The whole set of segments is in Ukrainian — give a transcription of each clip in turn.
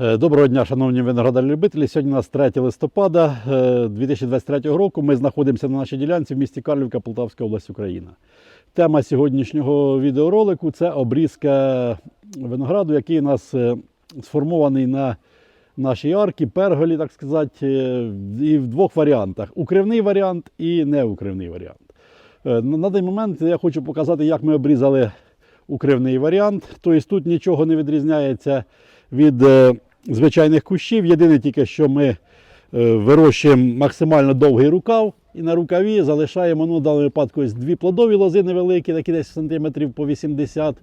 Е, Доброго дня, шановні виноградарі-любителі. Сьогодні у нас 3 листопада е, 2023 року. Ми знаходимося на нашій ділянці в місті Карлівка, Полтавська область, Україна. Тема сьогоднішнього відеоролику це обрізка винограду, який у нас е, сформований на нашій арці, перголі, так сказати, е, і в двох варіантах: укривний варіант і неукривний варіант. Е, На даний момент я хочу показати, як ми обрізали укривний варіант. Тобто тут нічого не відрізняється від е, звичайних кущів. Єдине тільки, що ми е, вирощуємо максимально довгий рукав і на рукаві залишаємо ну, в даному випадку ось дві плодові лози невеликі, такі десь сантиметрів по 80.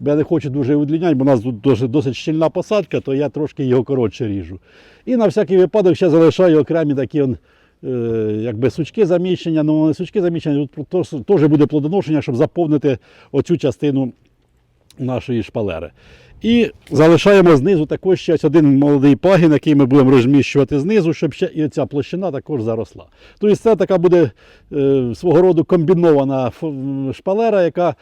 Бо Я не хочу дуже удліняти, бо у нас тут досить, щільна посадка, то я трошки його коротше ріжу. І на всякий випадок ще залишаю окремі такі он, е, якби сучки заміщення, ну не сучки заміщення, тут теж буде плодоношення, щоб заповнити оцю частину нашої шпалери. І залишаємо знизу також ще один молодий пагін, який ми будемо розміщувати знизу, щоб ще і ця площина також заросла. Тобто це така буде е, свого роду комбінована шпалера, яка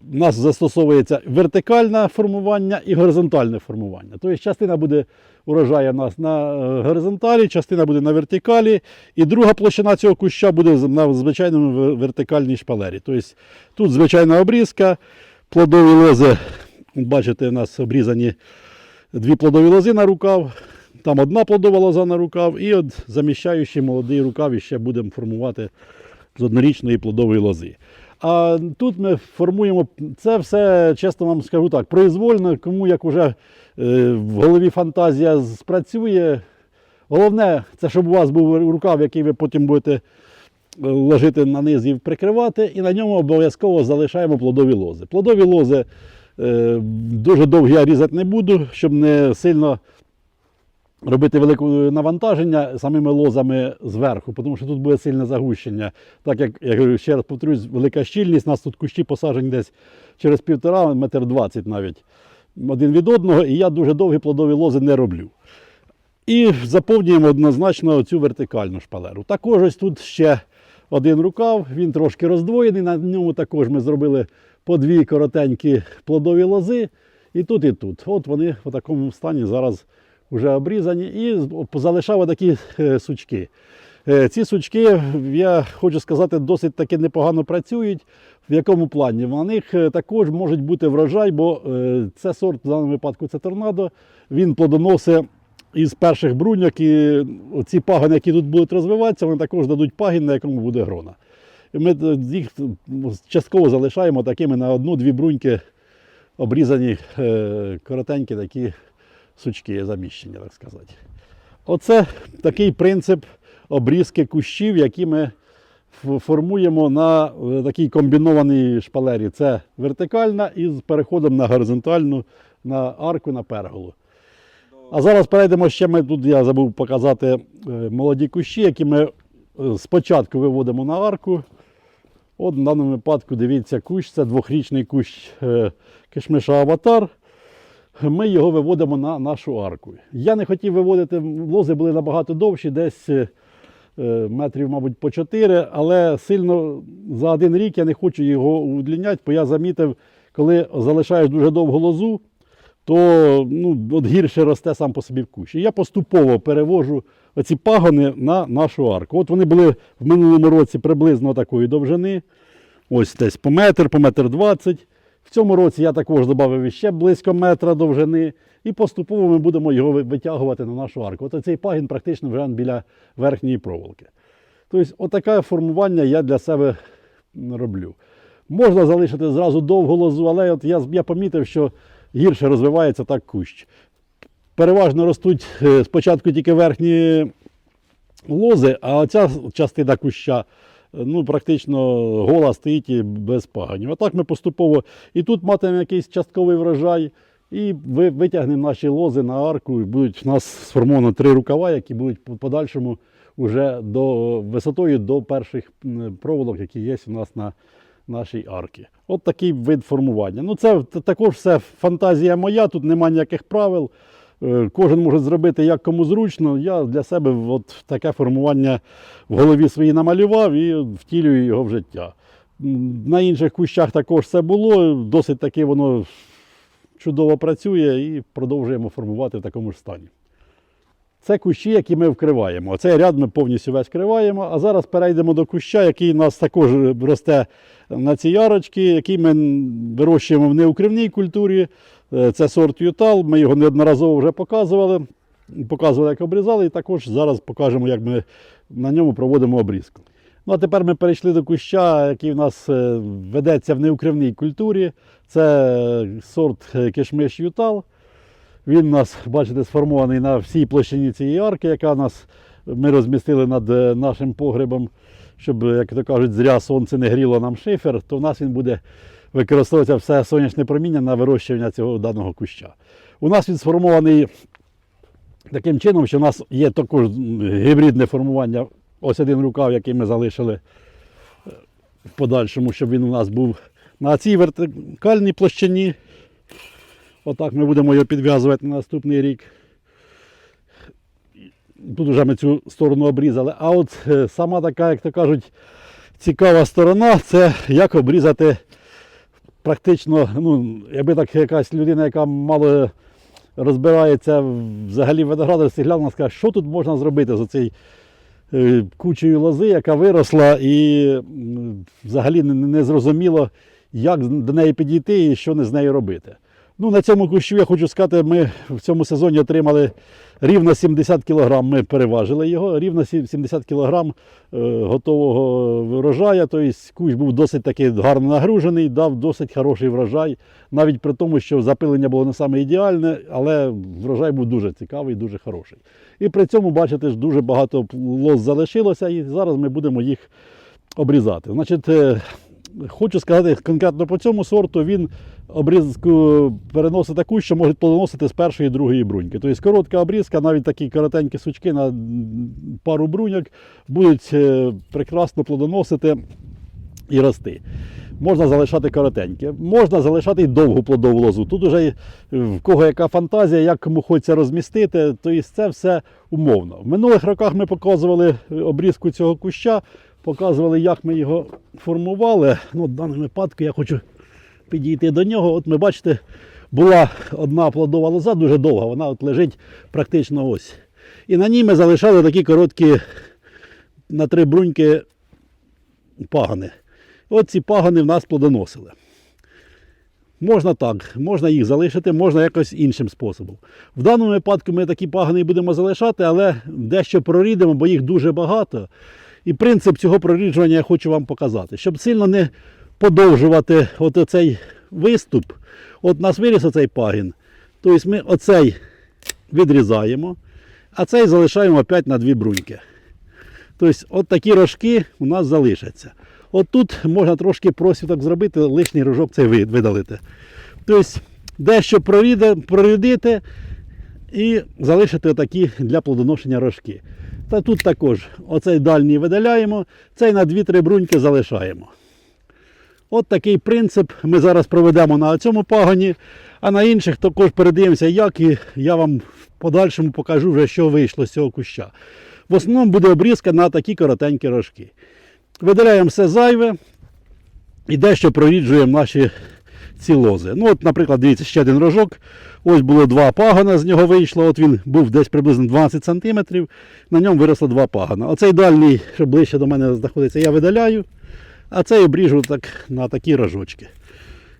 в нас застосовується вертикальне формування і горизонтальне формування. Тобто частина буде урожаю у нас на е, горизонталі, частина буде на вертикалі, і друга площина цього куща буде на звичайному вертикальній шпалері. Тобто тут звичайна обрізка, плодові лози, бачите, у нас обрізані дві плодові лози на рукав, там одна плодова лоза на рукав, і от заміщаючий молодий рукав ще будемо формувати з однорічної плодової лози. А тут ми формуємо це все, чесно вам скажу так, произвольно, кому як уже е, в голові фантазія спрацює. Головне, це щоб у вас був рукав, який ви потім будете е, ложити на низ і прикривати, і на ньому обов'язково залишаємо плодові лози. Плодові лози дуже довгі я різати не буду, щоб не сильно робити велике навантаження самими лозами зверху, тому що тут буде сильне загущення. Так як я ще раз повторюсь, велика щільність, у нас тут кущі посаджені десь через півтора, метр двадцять навіть один від одного, і я дуже довгі плодові лози не роблю. І заповнюємо однозначно цю вертикальну шпалеру. Також ось тут ще один рукав, він трошки роздвоєний. На ньому також ми зробили по дві коротенькі плодові лози. І тут, і тут. От вони в такому стані зараз вже обрізані. І залишав такі сучки. Е, Ці сучки, я хочу сказати, досить таки непогано працюють. В якому плані? На них е, також може бути врожай, бо е, це сорт в даному випадку це торнадо. Він плодоносить із перших бруньок, і ці пагони, які тут будуть розвиватися, вони також дадуть пагін, на якому буде грона. Ми їх частково залишаємо такими на одну-дві бруньки обрізані е, коротенькі такі сучки заміщення, так сказати. Оце такий принцип обрізки кущів, які ми формуємо на е, такій комбінованій шпалері. Це вертикальна і з переходом на горизонтальну, на арку, на перголу. А зараз перейдемо ще ми тут, я забув показати е, молоді кущі, які ми спочатку виводимо на арку. От в даному випадку дивіться кущ, це двохрічний кущ е, кишмиша Аватар. Ми його виводимо на нашу арку. Я не хотів виводити, лози були набагато довші, десь е, е, метрів, мабуть, по 4, але сильно за один рік я не хочу його удліняти, бо я замітив, коли залишаєш дуже довгу лозу, то ну, от гірше росте сам по собі кущ. І я поступово перевожу оці пагони на нашу арку. От вони були в минулому році приблизно такої довжини. Ось десь по метр, по метр двадцять. В цьому році я також додав ще близько метра довжини. І поступово ми будемо його витягувати на нашу арку. От цей пагін практично вже біля верхньої проволоки. Тобто, отаке формування я для себе роблю. Можна залишити зразу довгу лозу, але от я, я помітив, що гірше розвивається так кущ. Переважно ростуть е, спочатку тільки верхні лози, а ця частина куща е, ну, практично гола стоїть і без паганів. Отак ми поступово і тут матимемо якийсь частковий врожай, і ви- витягнемо наші лози на арку, і будуть у нас сформовано три рукава, які будуть в подальшому вже до висотою до перших проволок, які є у нас на нашій арці. От такий вид формування. Ну, це також все фантазія моя, тут немає ніяких правил. Е, Кожен може зробити як кому зручно. Я для себе от таке формування в голові своїй намалював і втілюю його в життя. На інших кущах також це було. Досить таки воно чудово працює і продовжуємо формувати в такому ж стані. Це кущі, які ми вкриваємо. Цей ряд ми повністю весь вкриваємо. А зараз перейдемо до куща, який у нас також росте на ці ярочки, який ми вирощуємо в неукривній культурі. Е, Це сорт Ютал. Ми його неодноразово вже показували. Показували, як обрізали, і також зараз покажемо, як ми на ньому проводимо обрізку. Ну а тепер ми перейшли до куща, який у нас е, ведеться в неукривній культурі. Це сорт е, кишмиш Ютал. Він у нас, бачите, сформований на всій площині цієї арки, яка нас ми розмістили над е, нашим погребом, щоб, як то кажуть, зря сонце не гріло нам шифер, то в нас він буде використовуватися все сонячне проміння на вирощування цього даного куща. У нас він сформований таким чином, що у нас є також гібридне формування. Ось один рукав, який ми залишили е, в подальшому, щоб він у нас був на цій вертикальній площині. Отак ми будемо його підв'язувати на наступний рік. Тут вже ми цю сторону обрізали. А от е, сама така, як то кажуть, цікава сторона це як обрізати практично, ну, якби так якась людина, яка мало розбирається взагалі в виноградарстві, глянула, скаже, що тут можна зробити з цією кучею лози, яка виросла, і взагалі не зрозуміло, як до неї підійти і що не з нею робити. Ну, на цьому кущу я хочу сказати, ми в цьому сезоні отримали рівно 70 кг. Ми переважили його, рівно 70 кг е, готового врожаю. Тобто кущ був досить таки гарно нагружений, дав досить хороший врожай. Навіть при тому, що запилення було не саме ідеальне, але врожай був дуже цікавий, дуже хороший. І при цьому, бачите, дуже багато лоз залишилося, і зараз ми будемо їх обрізати. Значить, е, хочу сказати конкретно по цьому сорту, він обрізку переносить таку, що може плодоносити з першої і другої бруньки. Тобто коротка обрізка, навіть такі коротенькі сучки на пару бруньок будуть е, прекрасно плодоносити і рости. Можна залишати коротеньке, можна залишати й довгу плодову лозу. Тут уже в кого яка фантазія, як кому хочеться розмістити, то це все умовно. В минулих роках ми показували обрізку цього куща, показували, як ми його формували. Ну, в даному випадку я хочу підійти до нього. От ми бачите, була одна плодова лоза дуже довга, вона от лежить практично ось. І на ній ми залишали такі короткі на три бруньки пагани. От ці пагани в нас плодоносили. Можна так, можна їх залишити, можна якось іншим способом. В даному випадку ми такі пагани будемо залишати, але дещо прорідимо, бо їх дуже багато. І принцип цього проріджування я хочу вам показати. Щоб сильно не подовжувати от оцей виступ, от у нас виріс оцей пагін. Тобто ми оцей відрізаємо, а цей залишаємо опять на дві бруньки. Тобто, от такі рожки у нас залишаться. От тут можна трошки просвіток зробити, лишній рожок цей видалити. Тобто, дещо прорядити і залишити такі для плодоношення рожки. Та тут також оцей дальній видаляємо, цей на 2-3 бруньки залишаємо. От такий принцип ми зараз проведемо на цьому пагоні, а на інших також передивимося, як і я вам в подальшому покажу вже, що вийшло з цього куща. В основному буде обрізка на такі коротенькі рожки. Видаляємо все зайве і дещо проріджуємо наші ці лози. Ну, от, наприклад, дивіться, ще один рожок. Ось було два пагана, з нього вийшло. От він був десь приблизно 12 см, на ньому виросло два пагана. Оцей дальній, що ближче до мене знаходиться, я видаляю, а цей обріжу так, на такі рожочки.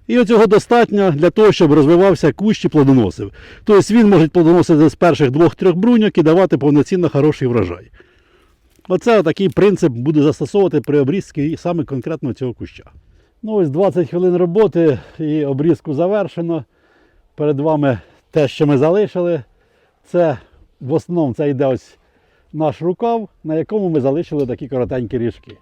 І оцього достатньо для того, щоб розвивався кущ і плодоносив. Тобто він може плодоносити з перших двох-трьох бруньок і давати повноцінно хороший врожай. Оце такий принцип буду застосовувати при обрізці саме конкретно цього куща. Ну ось 20 хвилин роботи і обрізку завершено. Перед вами те, що ми залишили. Це в основному це йде ось наш рукав, на якому ми залишили такі коротенькі ріжки.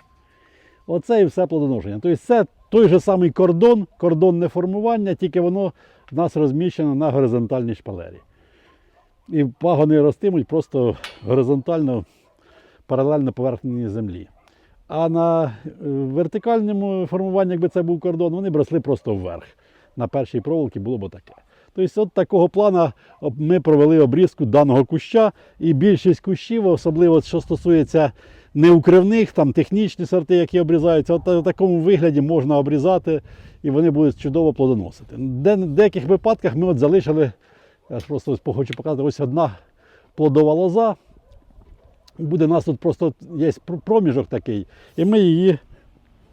Оце і все плодоношення. Тобто це той же самий кордон, кордонне формування, тільки воно в нас розміщено на горизонтальній шпалері. І пагони ростимуть просто горизонтально, паралельно поверхні землі. А на е, вертикальному формуванні, якби це був кордон, вони б росли просто вверх. На першій проволоці було б таке. Тобто, от такого плану ми провели обрізку даного куща, і більшість кущів, особливо що стосується не укривних, там технічні сорти, які обрізаються. От в такому вигляді можна обрізати і вони будуть чудово плодоносити. В деяких випадках ми от залишили, я ж просто хочу показати, ось одна плодова лоза. Буде у нас тут просто є проміжок такий, і ми її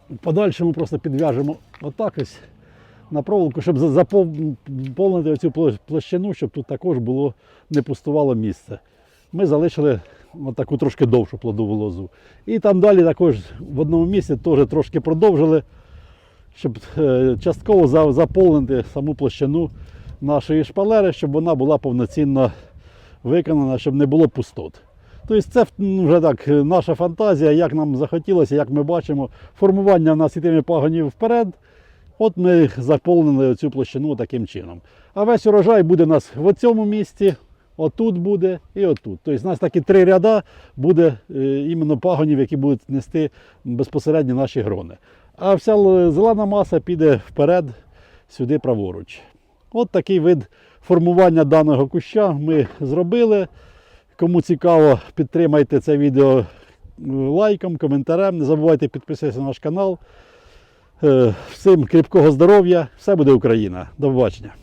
в подальшому просто підв'яжемо отак ось на проволоку, щоб за- заповнити цю площину, щоб тут також було не пустувало місце. Ми залишили таку трошки довшу плодову лозу. І там далі також в одному місці теж трошки продовжили, щоб е, частково заповнити саму площину нашої шпалери, щоб вона була повноцінно виконана, щоб не було пустот. Тобто це вже так е, наша фантазія, як нам захотілося, як ми бачимо. Формування в нас ітиме пагонів вперед. От ми заповнили цю площину таким чином. А весь урожай буде у нас в цьому місці, отут буде і отут. Тобто у нас такі три ряда буде е, іменно пагонів, які будуть нести безпосередньо наші грони. А вся зелена маса піде вперед, сюди праворуч. От такий вид формування даного куща ми зробили. Кому цікаво, підтримайте це відео е, лайком, коментарем. Не забувайте підписатися на наш канал. Е, Всім кріпкого здоров'я, все буде Україна. До побачення.